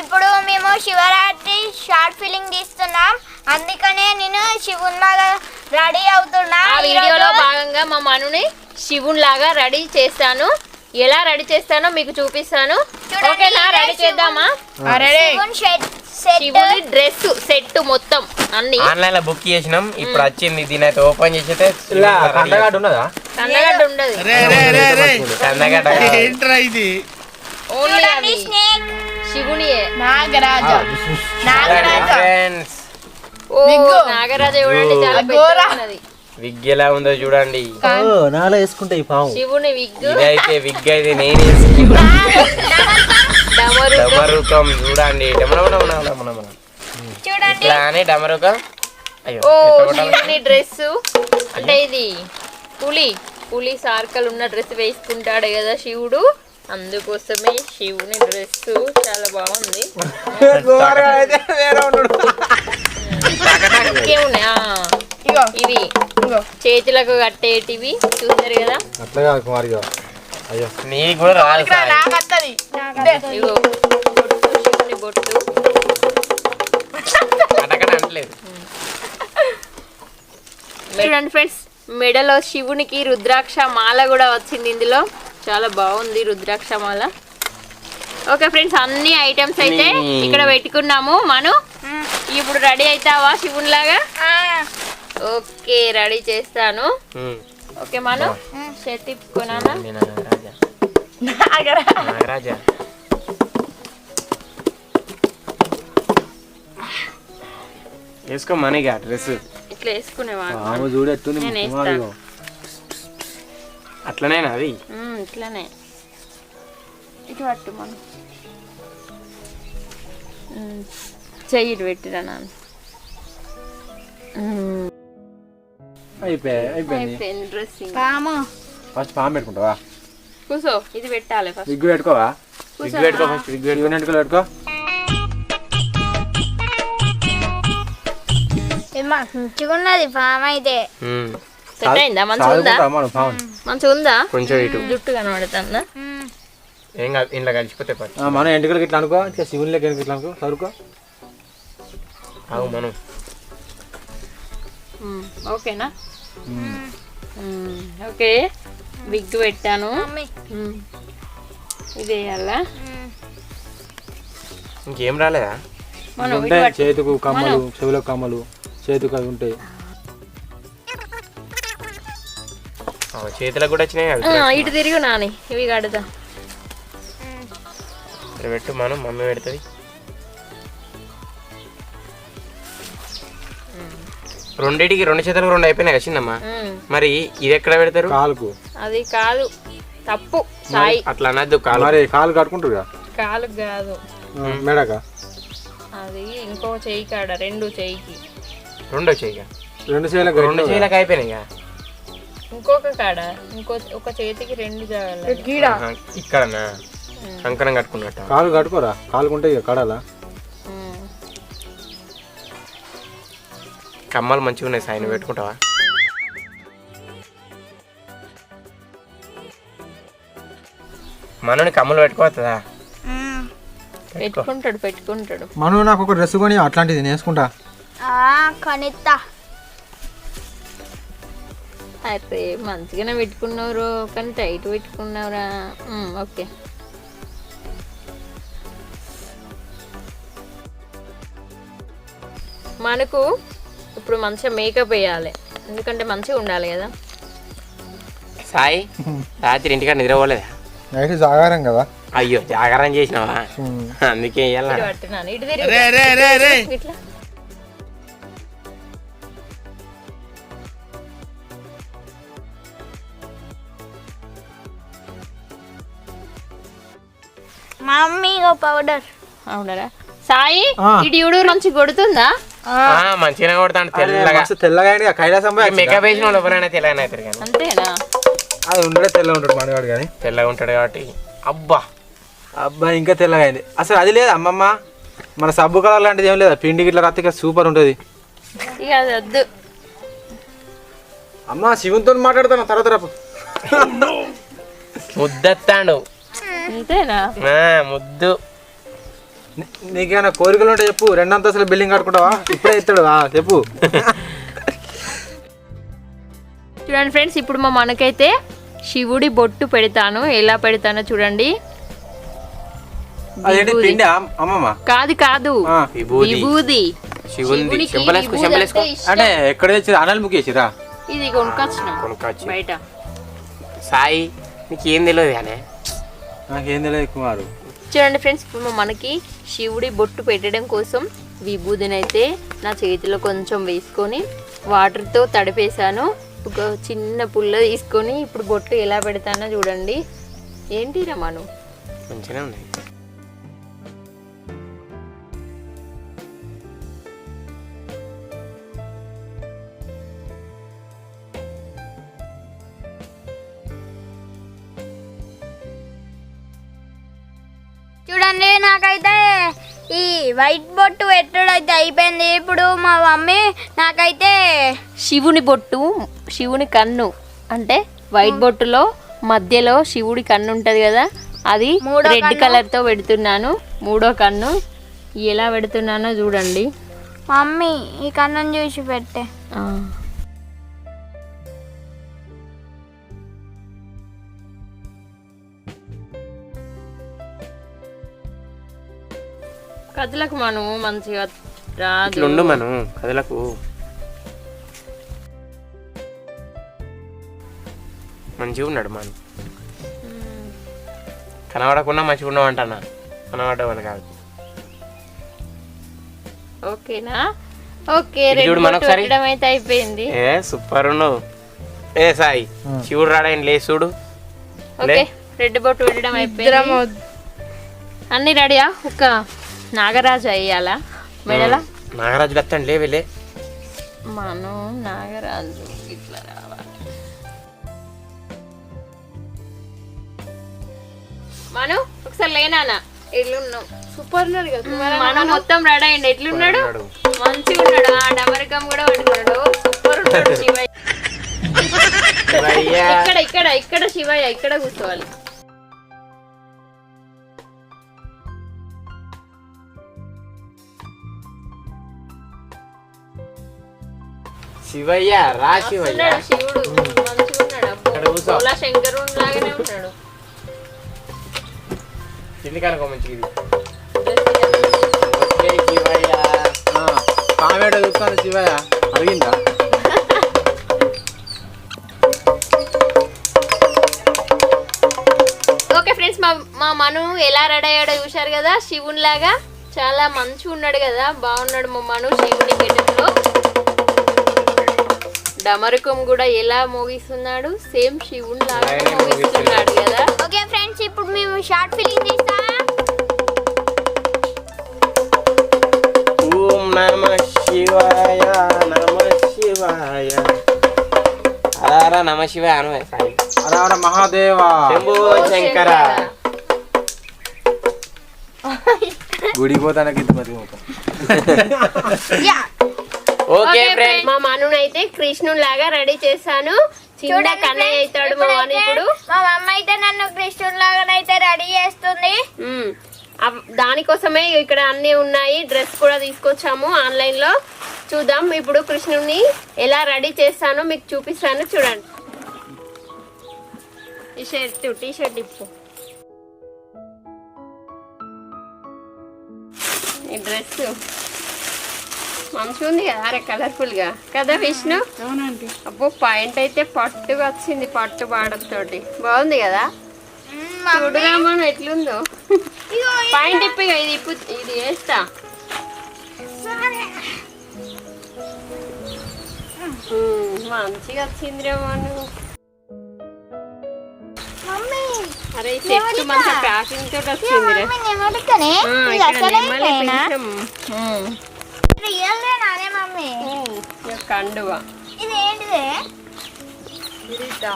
ఇప్పుడు మేము Shivaratri short filling తీస్తున్నాం. అందుకనే నేను శివునిలాగా రెడీ అవుతున్నా. ఆ వీడియోలో భాగంగా మా మనుని శివుని లాగా రెడీ చేస్తాను ఎలా రెడీ చేస్తానో మీకు చూపిస్తాను. చూడండి, ఓకేనా? ఇదే రెడీ చేద్దామా? శివుని షెడ్ సెట్ శివుని డ్రెస్ సెట్ మొత్తం అన్ని. ఆన్లైన్లో బుక్ చేసినాం. ఇప్పుడు వచ్చింది దీని అయితే ఓపెన్ ఇలా కంటగాడు ఉన్నదా? కందగడ్డ ఉండదు. రే రే రే రే. కందగడ్డ కాదు. ఏంట్రా ఇది? ఓన్లీ చూడండి అవి. స్నేక్. శివునియే నాగరాజ. ఓ నాగరాజ చూడండి చాలా విగ్ ఎలా ఉందో చూడండి నాలో వేసుకుంటే ఈ పాము శివుని విగ్ ఇదైతే విగ్ అయితే నేను డమరుకం చూడండి అని డమరుకం ఓ? శివుని డ్రెస్ అంటే ఇది పులి పులి సార్కలు ఉన్న డ్రెస్ వేసుకుంటాడు కదా శివుడు అందుకోసమే శివుని డ్రెస్ చాలా బాగుంది. ఇంకేమున్నాయి? ఆ, ఇగో. ఇవి. ఇగో. చేతులకు కట్టేటివి. చూసారు కదా? అట్లా కాదు కుమారిగా అయ్యో. నీకు కూడా రాదు ఇక్కడ సాయి. నాకు వస్తుంది ఇగో బొట్టు శివుని బొట్టు. అటకట అంటలేదు. చూడండి ఫ్రెండ్స్. మెడలో శివునికి రుద్రాక్ష మాల కూడా వచ్చింది ఇందులో. చాలా బాగుంది రుద్రాక్ష మాల ఓకే ఫ్రెండ్స్ అన్ని ఐటమ్స్ అయితే ఇక్కడ పెట్టుకున్నాము. మను ఇప్పుడు రెడీ అవుతావా శివుని లాగా ఆ, ఓకే రెడీ చేస్తాను. ఓకే మను చేతి నాగరాజా. నాగరా. నాగరాజా. వేసుకో మనీగా డ్రెస్ ఇట్లా వేసుకునేవా పాము అట్లనేనా అది. ఇట్లానే. ఇటు పట్టు మనం. చెయ్యి ఇటు పెట్టిరా నాన్న. ఉమ్, అయిపోయి అయిపోయింది. అయిపోయింది డ్రెస్సింగ్ పాము. ఫస్ట్ పాము పెట్టుకుంటావా? కూసో ఇది పెట్టాలి ఫస్ట్ విగ్గు పెట్టుకోవా? విగ్ పెట్టుకో ఫస్ట్ పెట్టుకో. ఇవన్నీ వెంట్రుకలు పెట్టుకో? ఇది మంచిగా ఉన్నది పాము అయితే. సెట్ అయిందా? మంచిగా ఉందా మనం మంచిగా ఉందా కొంచెం ఇటు. జుట్టు కనబడుతుందా? ఏం కాదు ఇంట్లో కలిసిపోతే ఆ, మనం ఎంటుకలకి ఇట్లా అనుకో ఇట్లా ఇట్లా అనుకో చదువుకో అవు మనం. ఓకేనా? ఓకే. విగ్ పెట్టాను. ఇది వేయాలా? ఇంకేం రాలేదా. చేతుకు కమ్మలు చెవులకు కమ్మలు చేతుకు అవి ఉంటాయి. అవు, చేతులకు కూడా వచ్చినాయి ఇటు తిరిగి నాని. ఇవి కడతా. ఇక్కడ పెట్టు మనం మమ్మీ పెడుతుంది. రెండింటికి రెండు చేతులకు రెండు అయిపోయినాయి ఉమ్, మరి ఇది ఎక్కడ పెడతారు? కాలుకు. అది కాదు తప్పు సాయి. అట్లా అనద్దు కాలు. మరి కాలు కట్టుకుంటారు కాలు కాదు. మెడక? అది ఇంకో చెయ్యి కాడ రెండు చెయ్యికి రెండో చెయ్యి రెండు చేయాలి రెండు చేతులకు అయిపోయినాయి. ఇంకొక కాడ ఇంకో ఒక చేతికి రెండు జాగాలి గీడ? ఇక్కడనా? కంకణం కట్టుకున్నట్టు. కాలు కట్టుకోరా? కాలుకుంటే ఇక కడాలా. కమ్మలు మంచిగా ఉన్నాయి సాయి నువ్వు పెట్టుకుంటావా? మనని కమ్మలు పెట్టుకోవద్దా? పెట్టుకుంటాడు పెట్టుకుంటాడు. మనం నాకు ఒక డ్రెస్ కొని అట్లాంటిది నేను వేసుకుంటా అయితే మంచిగానే పెట్టుకున్నారు కానీ టైట్ పెట్టుకున్నావురా ఉమ్, ఓకే. మనకు ఇప్పుడు మంచిగా మేకప్ వేయాలి ఎందుకంటే మంచిగా ఉండాలి కదా. సాయి రాత్రి ఇంటికాడ నిద్రపోలేదా నైట్ జాగారం కదా. అయ్యో జాగరణ చేసినావా? అందుకే ఇట్లా. మమ్మీ పౌడర్ అవునరా? సాయి. ఇటు మంచి కొడుతుందా? ఆ, మంచిగానే కొడతాను తెల్లగా. తెల్లగా కైలాసం? మేకప్ వేసిన వాళ్ళు ఎవరైనా తెల్లగానే అవుతారు కానీ. అంతేనా? అది ఉండడే తెల్ల ఉంటాడు మనగాడు కానీ. తెల్లగా ఉంటాడు కాబట్టి. అబ్బా. అబ్బా ఇంకా తెల్లగా అయింది. అసలు అది లేదు అమ్మమ్మ? మన సబ్బు కలర్ లాంటిది ఏం లేదా? పిండి గిట్ల రత్తిగా సూపర్ ఉంటుంది. ఇక అది వద్దు. అమ్మ శివునితో మాట్లాడతాను తర్వాత రేపు ముద్దత్తాడు. అంతేనా? ముద్దు. నీకేమైనా కోరికలు ఉంటే చెప్పు. రెండంతస్తుల బిల్డింగ్ కట్టుకుంటావా? ఇప్పుడే ఇస్తాడు. చెప్పు. చూడండి ఫ్రెండ్స్ ఇప్పుడు మా మనకైతే శివుడి బొట్టు పెడతాను. ఎలా పెడతానో చూడండి. కాదు కాదు. విభూది. అంటే ఎక్కడ అనల్ ఇది బయట. సాయి నీకు తెలియదు కానీ నాకేం తెలియదు కుమారు. చూడండి ఫ్రెండ్స్ ఇప్పుడు మనకి శివుడి బొట్టు పెట్టడం కోసం విభూదిని అయితే నా చేతిలో కొంచెం వేసుకొని వాటర్తో తడిపేశాను. ఒక చిన్న పుల్ల తీసుకొని ఇప్పుడు బొట్టు ఎలా పెడతానో చూడండి. ఏంటి రమాను? మంచిగానే ఉన్నాయి ఈ వైట్ బొట్టు పెట్టడైతే అయిపోయింది. ఇప్పుడు మా మమ్మీ నాకైతే శివుని బొట్టు శివుని కన్ను. అంటే వైట్ బొట్టులో మధ్యలో శివుడి కన్ను ఉంటుంది కదా అది మూడో రెడ్. కలర్తో పెడుతున్నాను. మూడో కన్ను. ఎలా పెడుతున్నానో చూడండి. మమ్మీ ఈ కన్నం చూసి పెట్టే. కథలకు మనము మంచిగా రాదు. ఇట్లుండు మనం కథలకు. మంచిగా ఉన్నాడు మనం. కనబడకుండా మంచిగా ఉన్నావు అంటానా కనబడ్డామని కాదు. ఓకేనా? ఓకే రెడ్ చూడు మనొకసారి. అయితే అయిపోయింది. ఏ సూపర్ ఉన్నావు. ఏ సాయి శివుడు రాడాయని లే చూడు. ఓకే రెడ్ బొట్టు పెట్టడం అయిపోయింది. అన్ని రెడీయా? ఒక నాగరాజు అయ్యాలా? మెడలా? నాగరాజు గత్తండి లేవే లే మనం నాగరాజు ఇట్లా రావాలి. మనం ఒకసారి లేనానా ఎట్లున్నావు సూపర్ ఉన్నాడు కదా మనం మొత్తం రెడీ అయ్యండి ఎట్లున్నాడు? ఉన్నాడు. మంచిగా ఉన్నాడు. ఆ డబరకం కూడా పట్టుకున్నాడు. సూపర్ ఉన్నాడు శివయ్య. శివయ్య. ఇక్కడ ఇక్కడ ఇక్కడ శివయ్య ఇక్కడ కూర్చోవాలి. శివయ్య రా శివయ్య. శివుడు. మంచిగా ఉన్నాడు. కూర్చో. లాగానే ఉన్నాడు. మంచిది ఓకే శివయ్య. కామేట చూస్తాను శివయ్య. అడిగిందా? ఓకే ఫ్రెండ్స్ మా మా మను ఎలా రెడీ అయ్యాడో చూశారు కదా? శివుని లాగా. చాలా మంచిగా ఉన్నాడు కదా. బాగున్నాడు మా మను శివుని. డమరుకం కూడా ఎలా మోగిస్తున్నాడు? సేమ్ శివుని లాగా మోగిస్తున్నాడు కదా? ఓకే ఫ్రెండ్స్ ఇప్పుడు మేము షార్ట్ ఫిలింగ్ తీస్తామా ఓం నమ శివాయ నమ శివాయ. అరార నమ శివాయ అను సాయి. మహాదేవా. శంభో శంకర. గుడికి పోతానికి ఇంత మతి పోతాం యా. ఓకే ఫ్రెండ్ మా మనుని అయితే కృష్ణుని లాగా రెడీ చేశాను. చిన్న కన్నయ్య అవుతాడు మా మను ఇప్పుడు. మా మమ్మ అయితే నన్ను కృష్ణుడు లాగానైతే రెడీ చేస్తుంది. దానికోసమే ఇక్కడ అన్నీ ఉన్నాయి. డ్రెస్ కూడా తీసుకొచ్చాము ఆన్లైన్లో చూద్దాం ఇప్పుడు కృష్ణుని ఎలా రెడీ చేస్తానో మీకు చూపిస్తాను. చూడండి. ఈ షర్ట్ టీ షర్ట్ ఇప్పు ఈ డ్రెస్ మంచిగా ఉంది కదా అరే కలర్ఫుల్గా. కదా విష్ణు? అవునండి. అబ్బో పాయింట్ అయితే పట్టుగా వచ్చింది పట్టు బాడతోటి బాగుంది కదా? మనం ఎట్లుందో. పాయింట్ ఇప్పు ఇక ఇది ఇప్పు ఇది వేస్తా. మంచిగా వచ్చిందిరా మనం. అరే సెట్ మంచి ప్యాకింగ్ తోటి ఆ, ఇది మమ్మీ? కండువ. ఇది ఏంటిదే? నిల్చో.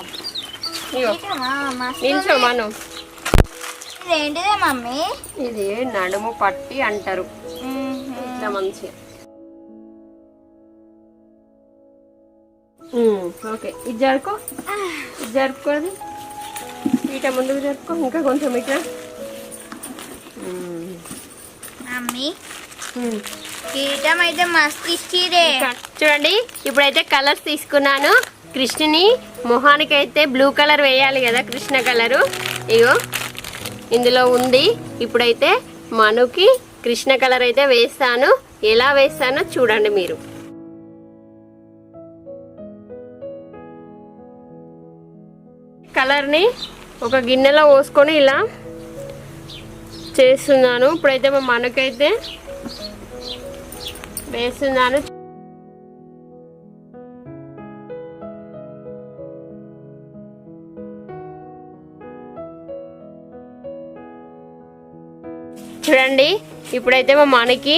మను. ఏంటిదే మమ్మీ? ఇది నడుము పట్టి అంటారు. ఇట్లా మంచిగా. ఉమ్, ఓకే. ఇది జరుకో ఇది జరుపుకోది ఇట ముందుకు జరుపుకో. ఇంకా కొంచెం ఇట్లా. మమ్మీ. కిరీటం అయితే మస్తు ఇచ్చిరే చూడండి ఇప్పుడైతే కలర్స్ తీసుకున్నాను. కృష్ణుని మొహానికి అయితే బ్లూ కలర్ వేయాలి కదా కృష్ణ కలరు ఇగో ఇందులో ఉంది. ఇప్పుడైతే మనుకి కృష్ణ కలర్ అయితే వేస్తాను. ఎలా వేస్తానో చూడండి మీరు. కలర్ని ఒక గిన్నెలో పోసుకొని ఇలా చేస్తున్నాను. ఇప్పుడైతే మా మనకైతే వేస్తున్నాను. చూడండి ఇప్పుడైతే మా మనకి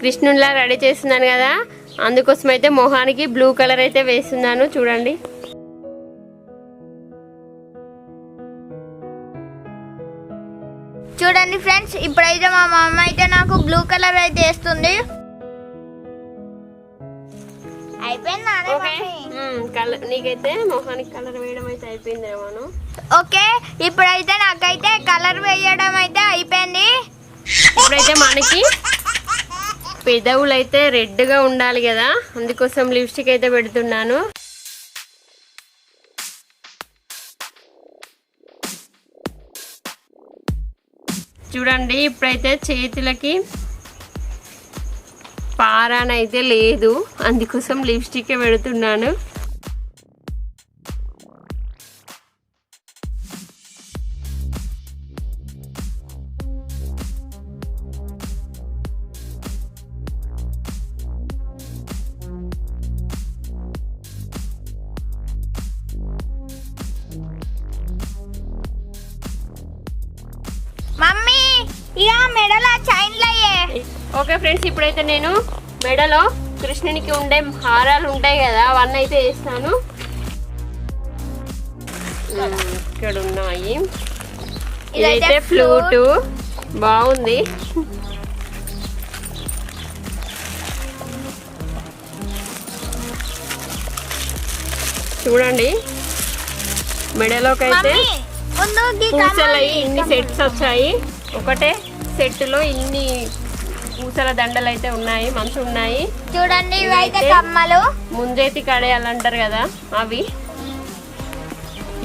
కృష్ణునిలా రెడీ చేస్తున్నాను కదా. అందుకోసం అయితే మొహానికి బ్లూ కలర్ అయితే వేస్తున్నాను చూడండి. చూడండి ఫ్రెండ్స్ ఇప్పుడైతే మా మమ్మ అయితే నాకు బ్లూ కలర్ అయితే వేస్తుంది. కలర్ నీకైతే మొహానికి కలర్ వేయడం అయితే అయిపోయింది ఏమను ఓకే ఇప్పుడైతే నాకైతే కలర్ వేయడం అయితే అయిపోయింది. ఇప్పుడైతే మనకి పెదవులు అయితే రెడ్గా ఉండాలి కదా అందుకోసం లిప్స్టిక్ అయితే పెడుతున్నాను. చూడండి ఇప్పుడైతే చేతులకి పారానైతే లేదు. అందుకోసం లిప్స్టిక్ పెడుతున్నాను. ఫ్రెండ్స్ ఇప్పుడైతే నేను మెడలో కృష్ణునికి ఉండే హారాలు ఉంటాయి కదా అవన్నీ అయితే వేస్తాను. ఇక్కడ ఉన్నాయి ఇదైతే ఫ్లూటు. బాగుంది. చూడండి. మెడలోకి అయితే మమ్మీ ముందు గీ పూసలు ఇన్ని సెట్స్ వచ్చాయి. ఒకటే సెట్లో ఇన్ని పూసల దండలు అయితే ఉన్నాయి మంచి ఉన్నాయి. చూడండి ఇవి అయితే ఇవైతే- కమ్మలు. ముంజేతి కడియాలు అంటారు కదా అవి.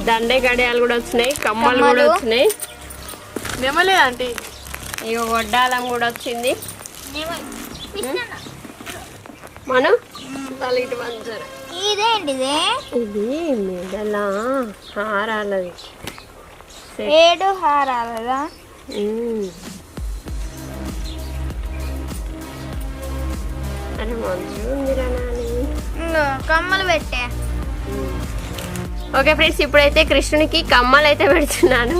దండే కడియాలు కూడా వచ్చినాయి కమ్మలు కూడా. వచ్చినాయి. మెమలే ఆంటీ. ఇక వడ్డాలం కూడా వచ్చింది. మనం? వాళ్ళు ఇటు పంచారు. ఇదేంటిది? ఇది మెడల హారాలది. ఏడు హారాలదా? మంచిగా ఉందిరా నాని. కమ్మలు పెట్టే. ఓకే ఫ్రెండ్స్ ఇప్పుడైతే కృష్ణునికి కమ్మలు అయితే పెడుతున్నాను.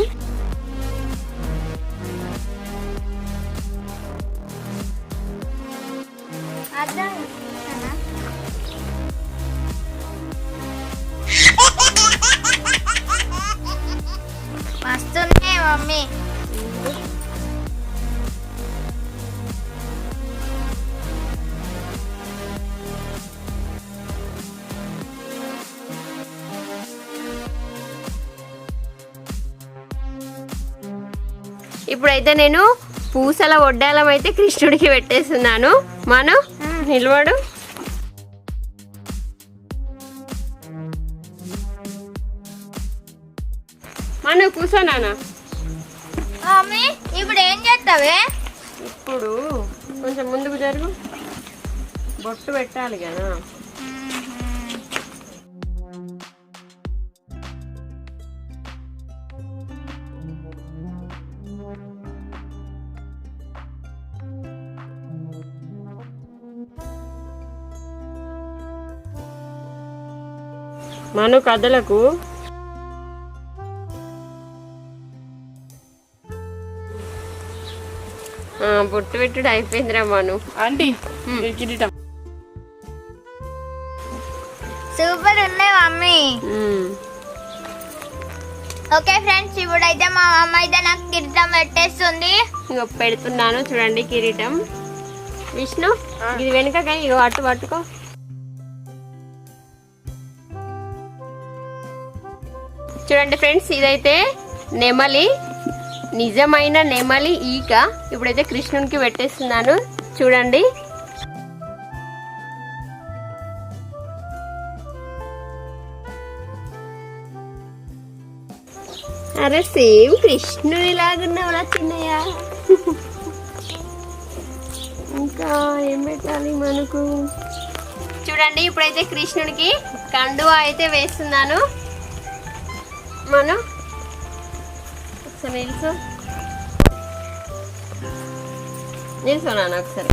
ఇప్పుడైతే నేను పూసల వడ్డాలం అయితే కృష్ణుడికి పెట్టేస్తున్నాను. మను నిలబడు. మను కూర్చోనానా మమ్మీ ఇప్పుడు ఏం చేస్తావే? ఇప్పుడు కొంచెం ముందుకు జరుగు. బొట్టు పెట్టాలి కదా. మను కథలకు ఆ, బొట్టు పెట్టుడు అయిపోయిందిరా మను. ఆంటీ కిరీటం సూపర్ ఉన్నాయి మమ్మీ. ఓకే ఫ్రెండ్స్ ఇప్పుడైతే మా అమ్మ అయితే నాకు కిరీటం పెట్టేస్తుంది. ఇంకో పెడుతున్నాను చూడండి కిరీటం. విష్ణు ఇది వెనుక ఇగో అటు పట్టుకో. చూడండి ఫ్రెండ్స్ ఇదైతే నెమలి నిజమైన నెమలి ఈక. ఇప్పుడైతే కృష్ణునికి పెట్టేస్తున్నాను. చూడండి. అరే సేమ్ కృష్ణుని లాగున్నావురా చిన్నయ్య. ఇంకా ఏం పెట్టాలి మనకు? చూడండి ఇప్పుడైతే కృష్ణుడికి కండువా అయితే వేస్తున్నాను. మనం ఒకసారి నిల్చో. నిల్చోనాను ఒకసారి.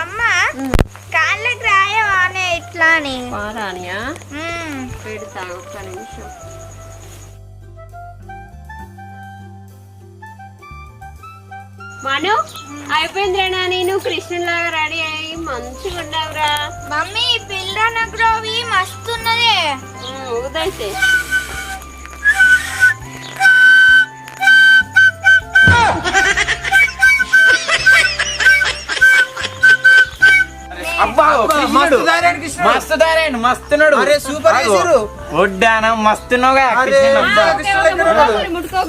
అమ్మ కాళ్ళకి రాయవానే ఇట్లా అని. పారానియా మ్మ్. పెడతాను ఒక్క నిమిషం. మను అయిపోయిందిరా నేను అయ్యి మంచిగా ఉండవురా మమ్మీ పిల్ల గ్రోవి మస్తున్నదే. ఊదైతే మస్తు దారాడు కృష్ణుడు. మస్తు దారాడు మస్తున్నాడు. అరే సూపర్ చేసిర్రు. వడ్డానం మస్తున్నావుగా కృష్ణుడు అబ్బా.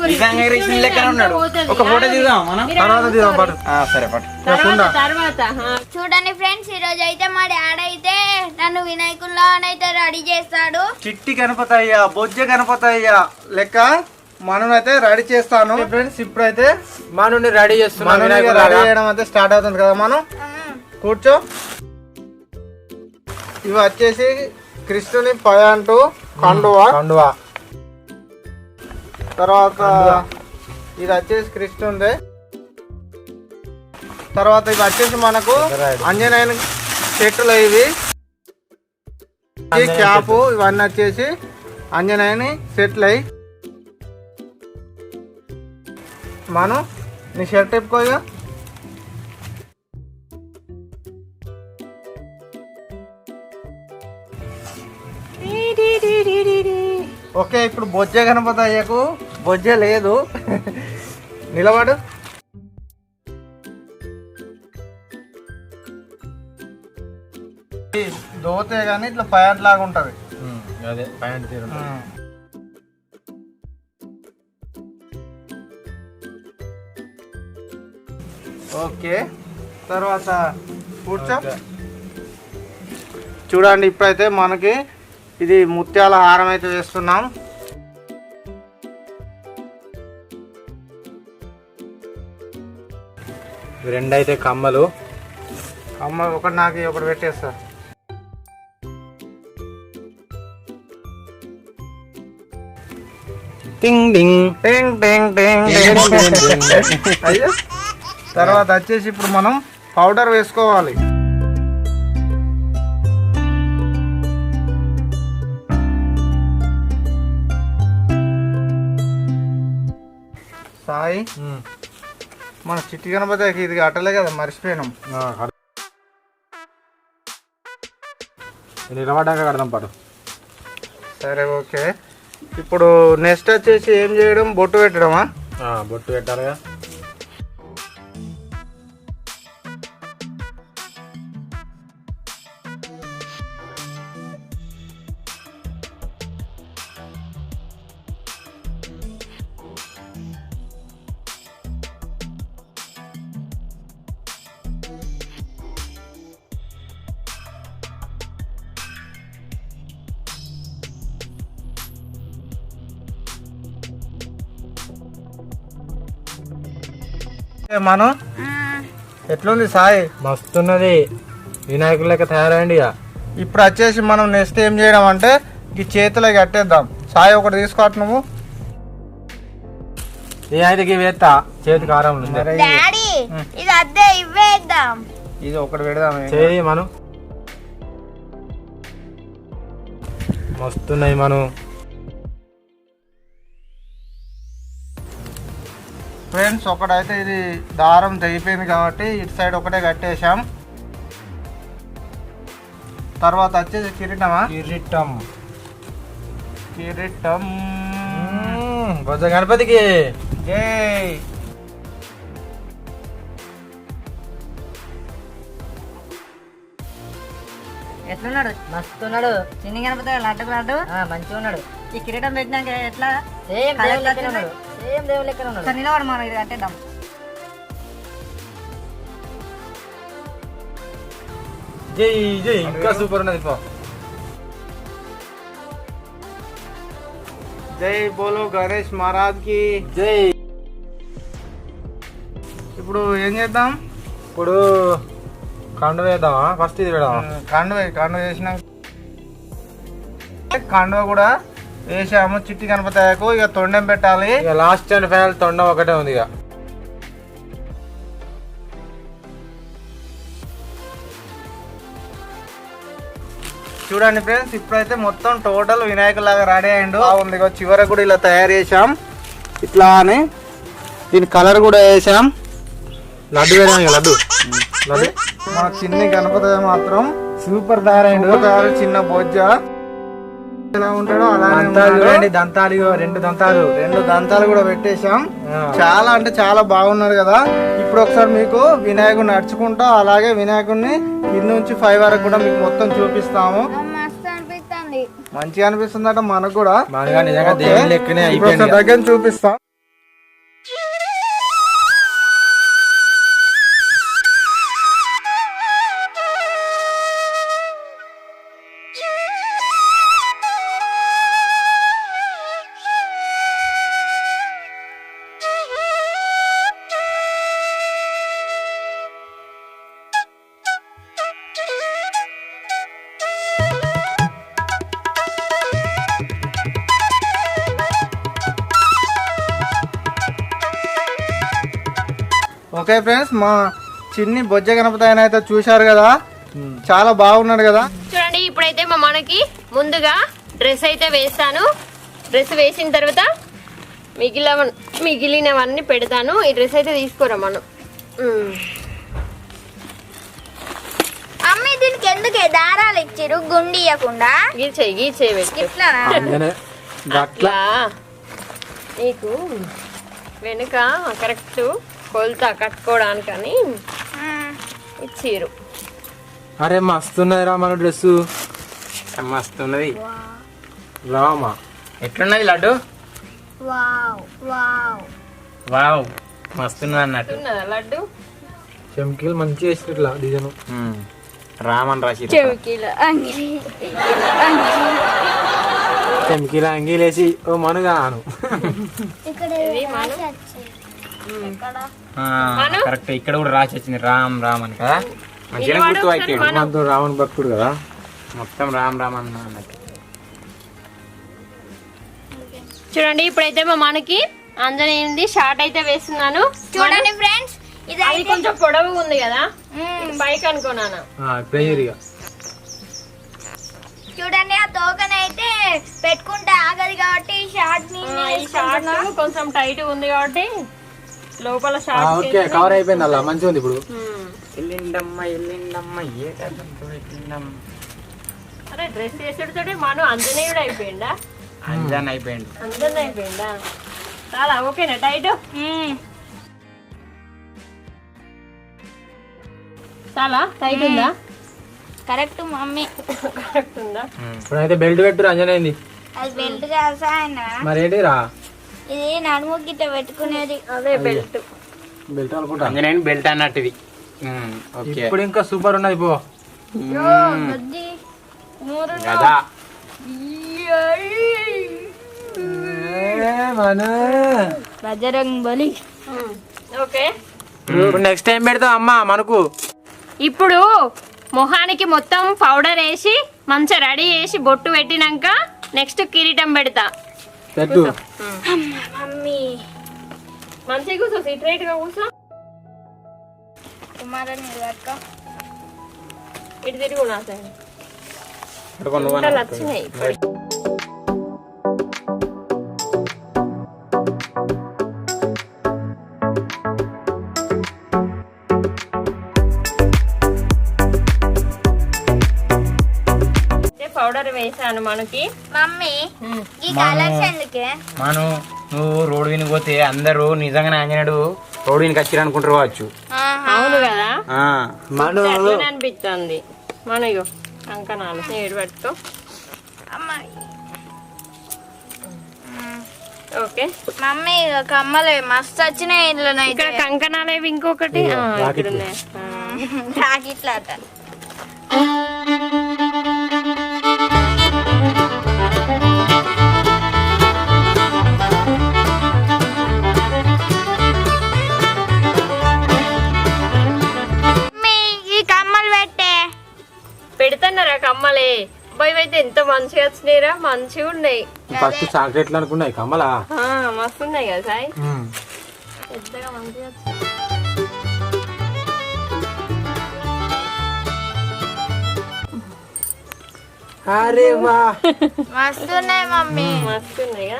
నిజంగా కృష్ణుడు లెక్కన ఉన్నాడు. ఒక ఫోటో దిగుదాం మనం? తర్వాత దిగుదాం పాటు ఆ, సరే పట్టు. తర్వాత తర్వాత హా. చూడండి ఫ్రెండ్స్ ఈ రోజు అయితే మా డాడీ అయితే నన్ను వినాయకుల్లా అయితే రెడీ చేస్తాడు. చిట్టి గణపతయ్య బొజ్జ గణపతయ్య లెక్క మనమైతే రెడీ చేస్తాను. ఫ్రెండ్స్ ఇప్పుడైతే మా నుండి రెడీ చేస్తున్నాం మనం వినాయకుడు రెడీ. చేయడం అయితే స్టార్ట్ అవుతుంది కదా మనం? కూర్చో. ఇవి వచ్చేసి కృష్ణుని పయాంటు కండువా. కండువా. తర్వాత ఇది వచ్చేసి కృష్ణుంది తర్వాత ఇవి వచ్చేసి మనకు. అంజనేయుని చెట్టులు ఇవి. ఈ క్యాప్ ఇవన్నీ వచ్చేసి అంజనేయుని సెట్లు అయ్యి మనం నీ షర్ట్ ఎప్పుకోగా ఓకే ఇప్పుడు బొజ్జ గణపతి అయ్యకు బొజ్జ లేదు. నిలబడు. దోతే కానీ ఇట్లా ప్యాంట్ లాగా ఉంటది. అదే ప్యాంట్ తీరు ఓకే తర్వాత కూర్చో. చూడండి ఇప్పుడైతే మనకి ఇది ముత్యాల హారం అయితే వేస్తున్నాం. రెండు అయితే కమ్మలు. అమ్మ ఒకటి నాకు ఒకటి పెట్టేస్తా టింగ్ డింగ్. టింగ్ టింగ్ టింగ్ టింగ్. అయ్యో. తర్వాత వచ్చేసి ఇప్పుడు మనం పౌడర్ వేసుకోవాలి. ఉమ్. మన చిట్టి గణపతికి ఇది అట్టలే కదా మర్చిపోయినాం. నిలబడ్డాక కడదాం పాటు సరే ఓకే. ఇప్పుడు నెక్స్ట్ వచ్చేసి ఏం చేయడం? బొట్టు పెట్టడమా? బొట్టు పెట్టాలిగా. మనం ఎట్లుంది సాయి? మస్తున్నది. వినాయకుడు లెక్క తయారైంది ఇక. ఇప్పుడు వచ్చేసి మనం నెక్స్ట్ ఏం చేయడం అంటే ఈ చేతిలో కట్టేద్దాం. సాయి ఒకటి తీసుకోవట్ నువ్వు. ఏ అయితే వేస్తా? చేతి కారం అద్దే ఇవ్వేద్దాం. ఇది ఒకటి పెడదాం చేయి మనం. మస్తున్నాయి మనం. ఫ్రెండ్స్ ఒకటైతే ఇది దారం తెగిపోయింది కాబట్టి ఇటు సైడ్ ఒకటే కట్టేశాం. తర్వాత వచ్చేసి కిరీటమా? కిరీటం. కిరీటం. బొజ్జ గణపతికి. జై ఎట్లున్నాడు? మస్తు ఉన్నాడు చిన్ని గణపతి లడ్డుకు లడ్డు? మంచిగా ఉన్నాడు ఈ కిరీటం పెట్టినాక ఎట్లా? సేమ్ సేమ్ దేవుడు లెక్కన ఉన్నాడు? సరే నిలబడు మనం ఇది కట్టేద్దాం. జై జై ఇంకా సూపర్ ఉన్నది పో. జై బోలో గణేష్ మహారాజ్కి జై. ఇప్పుడు ఏం చేద్దాం? ఇప్పుడు కండు వేద్దామా? ఫస్ట్ ఇది పెడదామా కండువ కండువ వేసినాక కండువ కూడా వేసాము చిట్టి గణపతాయకు ఇక తొండెం పెట్టాలి. ఇక లాస్ట్ అండ్ ఫైనల్ తొండం ఒకటే ఉంది ఇక. చూడండి ఫ్రెండ్స్ ఇప్పుడైతే మొత్తం టోటల్ వినాయకుడు లాగా రెడీ అయ్యిండు బాగుంది ఇగో చివరకు కూడా ఇలా తయారు చేసాం ఇట్లా అని. దీని కలర్ కూడా వేసాం. లడ్డు ఇక లడ్డు. లడ్డు. మా చిన్ని గణపతి మాత్రం సూపర్ తయారైండు. తయారు చిన్న బొజ్జ. ఎలా ఉంటాడో అలానే దంతాలు రెండు దంతాలు రెండు దంతాలు. కూడా పెట్టేశాం. చాలా అంటే చాలా బాగున్నాడు కదా. ఇప్పుడు ఒకసారి మీకు వినాయకుడు నడుచుకుంటా అలాగే వినాయకుడిని కింద నుంచి ఫైవ్ వరకు కూడా మీకు మొత్తం చూపిస్తాము. మస్తు అనిపిస్తుంది. మంచిగా అనిపిస్తుందట మనకు కూడా. మనగా నిజంగా ఓకే ఫ్రెండ్స్ మా చిన్ని బొజ్జ గణపతి ఆయన అయితే చూశారు కదా? చాలా బాగున్నాడు కదా? చూడండి ఇప్పుడైతే మా మనకి ముందుగా డ్రెస్ అయితే వేస్తాను. డ్రెస్ వేసిన తర్వాత మిగిలిన మిగిలినవన్నీ పెడతాను. ఈ డ్రెస్ అయితే తీసుకోరా మనం? ఉమ్. అమ్మి దీనికి ఎందుకే దారాలు ఇచ్చిరు గుండి ఇవ్వకుండా గీచేయి గీచేయి అట్లా నీకు వెనుక కరెక్ట్ కొలత కట్టుకోవడానికని ఇచ్చిర్రు. అరే మస్తున్నది రా మన డ్రెస్సు. మస్తున్నది? రామా ఎట్లున్నది లడ్డు? Wow wow. వావ్ మస్తున్నది అన్నట్టు. లడ్డు? చెంకిలు మంచిగా వేసి ఇట్లా డిజైన్. రామన్ రాసి చెవికిల అంగిలి చెంకిల అంగీలేసి ఓ మనుగా అను ఇక్కడ కరెక్ట్. ఇక్కడ కూడా రాసి వచ్చింది. రామ్ రామ్ అని. కదా మంచిగా గుర్తు మనతో రావణ భక్తుడు కదా. మొత్తం రామ్ రామ్ అన్న అన్నట్టు. చూడండి ఇప్పుడైతే మా మనకి ఆంజనేయుంది షార్ట్ అయితే వేస్తున్నాను. చూడండి ఫ్రెండ్స్ ఇది అది కొంచెం పొడవు ఉంది కదా? పైకి అనుకున్నాను చూడండి ఆ తోకనైతే పెట్టుకుంటే ఆగదు కాబట్టి షార్ట్ని ఆ, ఈ షార్ట్ కొంచెం టైట్ ఉంది కాబట్టి లోపల ఓకే కవర్ అయిపోయింది అలా మంచిగా ఉంది ఇప్పుడు. ఎల్లిండమ్మ ఎల్లిండమ్మ ఏ అరే డ్రెస్ వేసుడుతోటి మనం అంజనేయుడు అయిపోయిందా అంజాన్ అయిపోయింది అందరిని అయిపోయిందా చాలా ఓకేనా టైట్? చాలా టైట్ ఉందా కరెక్ట్ మమ్మీ. కరెక్ట్ ఉందా ఇప్పుడైతే బెల్ట్ పెట్టు అంజనైంది అది బెల్ట్ కాసా ఆయన. మరి ఏంటి రా ఇది నడుము గిట్ట పెట్టుకునేది. అదే బెల్ట్. బెల్ట్ అనుకుంటా? అంజనేయుని బెల్ట్ అన్నట్టు ఇది. ఓకే. ఇప్పుడు ఇంకా సూపర్ ఉన్నది పో. బుద్ధి మూరు కదా బజరంగ్ బలి. ఓకే. ఇప్పుడు నెక్స్ట్ టైం పెడతాం అమ్మా మనకు? ఇప్పుడు మొహానికి మొత్తం పౌడర్ వేసి మంచిగా రెడీ చేసి బొట్టు పెట్టినాక నెక్స్ట్ కిరీటం పెడతా. పెట్టు మమ్మీ. మంచిగా కూర్చో సిట్రైట్గా కూర్చో. కుమారని నిలబెట్టుకో ఇటు తిరుగు నా సైడ్. పడుకో నువ్వు గుంటలు అన్నట్టు. వచ్చినాయి వేసాను మనకి. మమ్మీ ఈ కలర్స్ ఎందుకే? మను నువ్వు రోడ్డు విని పోతే అందరూ నిజంగానే ఆంజనేయుడు రోడ్డు వినికి వచ్చారు అనుకుంటారు కావచ్చు. అవును కదా? ఆ, మను. అట్లనే అనిపిస్తుంది మన ఇగో కంకణాలు. ఏడు పట్టుకో. అమ్మాయి ఓకే. మమ్మీ కమ్మలే మస్తు వచ్చినాయి ఇంట్లో ఇక్కడ కంకణాలేవి ఇంకొకటి? ఆ, మంచిగా వచ్చినాయిరా మంచిగా ఉన్నాయి. ఫస్ట్ చాక్లెట్లు అనుకున్నాయి కమ్మలా ఆ, మస్తు ఉన్నాయి కదా సాయి. పెద్దగా మంచిగా. అరే వా. మమ్మీ.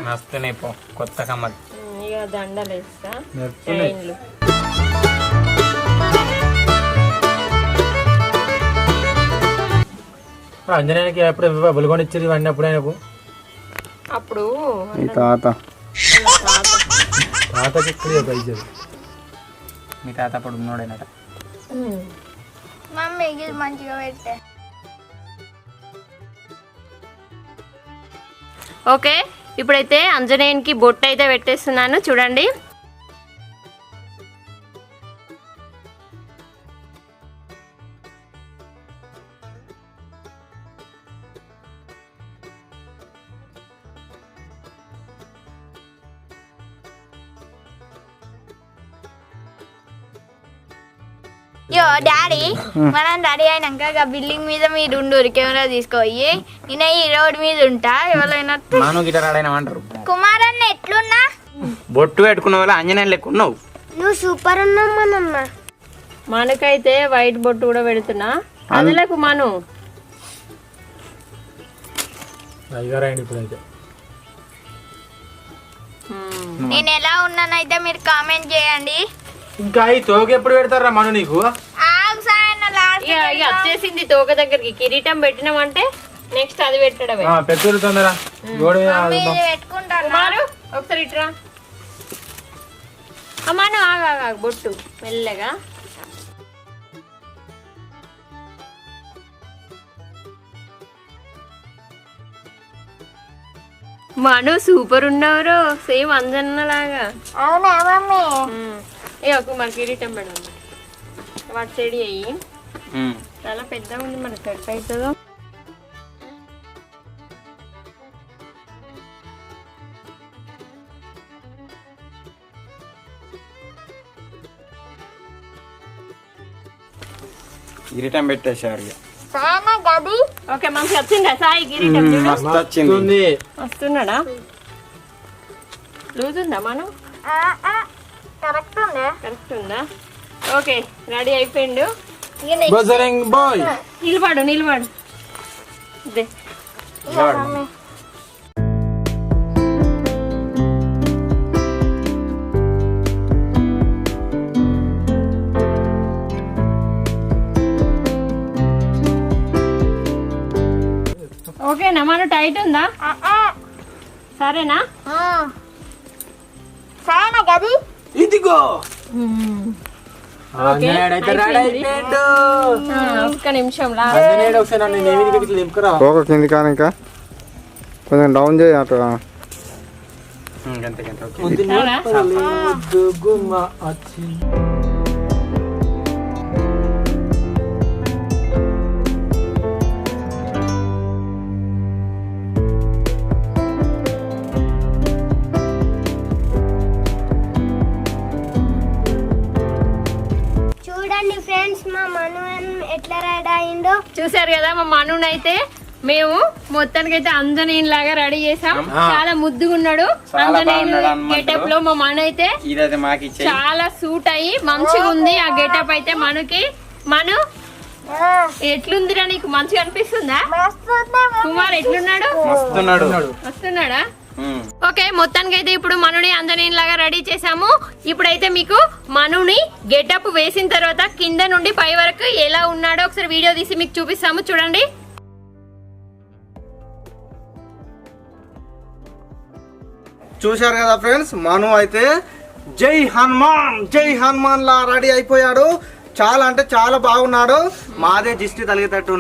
మస్తున్నాయి పో కొత్త కమ్మలు. ఇక దండలు వేస్తా. అంజనేయునికి ఎప్పుడు బుల్గొని ఇచ్చేది ఇవన్నీ అప్పుడు ఆయనకు అప్పుడు మీ తాత. తాతకి ఇక్కడ ఒక మీ తాత అప్పుడు ఉన్నోడేనట. మమ్మీ ఇది మంచిగా పెట్టే. ఓకే ఇప్పుడైతే అంజనేయునికి బొట్టు అయితే పెట్టేస్తున్నాను. చూడండి. మనం రెడీ అయినాక ఇక బిల్డింగ్ మీద మీరు ఉండు కెమెరా తీసుకోయి. నేను ఈ రోడ్ మీద ఉంటా ఎవరైనా గిటార్ కుమార్ అన్న ఎట్లున్నా? బొట్టు పెట్టుకున్న వాళ్ళ లెక్క ఉన్నావు. నువ్వు సూపర్ ఉన్నావు మనన్న మనకైతే వైట్ బొట్టు కూడా పెడుతున్నా. అందులోకి మను. అయ్యగారు అయింది ఇప్పుడైతే. ఉమ్, నేను ఎలా ఉన్నానైతే మీరు కామెంట్ చేయండి. ఇంకా ఈ తోక ఎప్పుడు పెడతారా మను నీకు? ఇక ఇక వచ్చేసింది తోక దగ్గరికి. కిరీటం పెట్టినామంటే నెక్స్ట్ అది పెట్టడమే. పెట్టుడు తొందర. గోడ ఒకసారి ఇట్రా అమ్మాను ఆగా బొట్టు మెల్లగా. మను సూపర్ ఉన్నవరు సేమ్ అంజన్న లాగా అవునా మమ్మీ? ఏ కుమార్ కిరీటం పెడదాం. వాటి చెడి అయ్యి. చాలా పెద్దగా ఉంది మనకి ఎట్ట అవుతుందో కిరీటం పెట్టేశారు ఓకే వచ్చిందా? సాయి వస్తుంది. వస్తున్నాడా? లూజ్ ఉందా మనం? కరెక్ట్ ఉంది? కరెక్ట్ ఉందా? ఓకే రెడీ అయిపోయిండు. బజరింగ్ బాయ్ నిలబడు నిలబడు. ఇదే. ఓకేనా? మన టైట్ ఉందా? సరేనా? సాయన్న గది ఇదిగో. తోక కింది కానీ ఇంకా. కొంచెం డౌన్ చేయి అటు. అంతే చూసారు కదా మా మనునైతే మేము మొత్తానికి అయితే అంజనేయుని లాగా రెడీ చేసాం చాలా ముద్దుగా ఉన్నాడు అంజనేయుని. గెటప్లో మా మను అయితే చాలా సూట్ అయ్యి మంచిగా ఉంది ఆ గెటప్ అయితే మనకి. మను ఎట్లుందిరా నీకు? మంచిగా అనిపిస్తుందా? కుమార్ ఎట్లున్నాడు? వస్తున్నాడా. ఓకే మొత్తానికి అయితే ఇప్పుడు మనుని అంజనేయుని లాగా రెడీ చేసాము ఇప్పుడైతే మీకు మనుని గెటప్ వేసిన తర్వాత కింద నుండి పై వరకు ఎలా ఉన్నాడో ఒకసారి వీడియో తీసి మీకు చూపిస్తాము. చూడండి. చూశారు కదా ఫ్రెండ్స్ మను అయితే జై హనుమాన్ జై హనుమాన్ లా రెడీ అయిపోయాడు. చాలా అంటే చాలా బాగున్నాడు. మాదే దిష్టి తలిగేటట్టు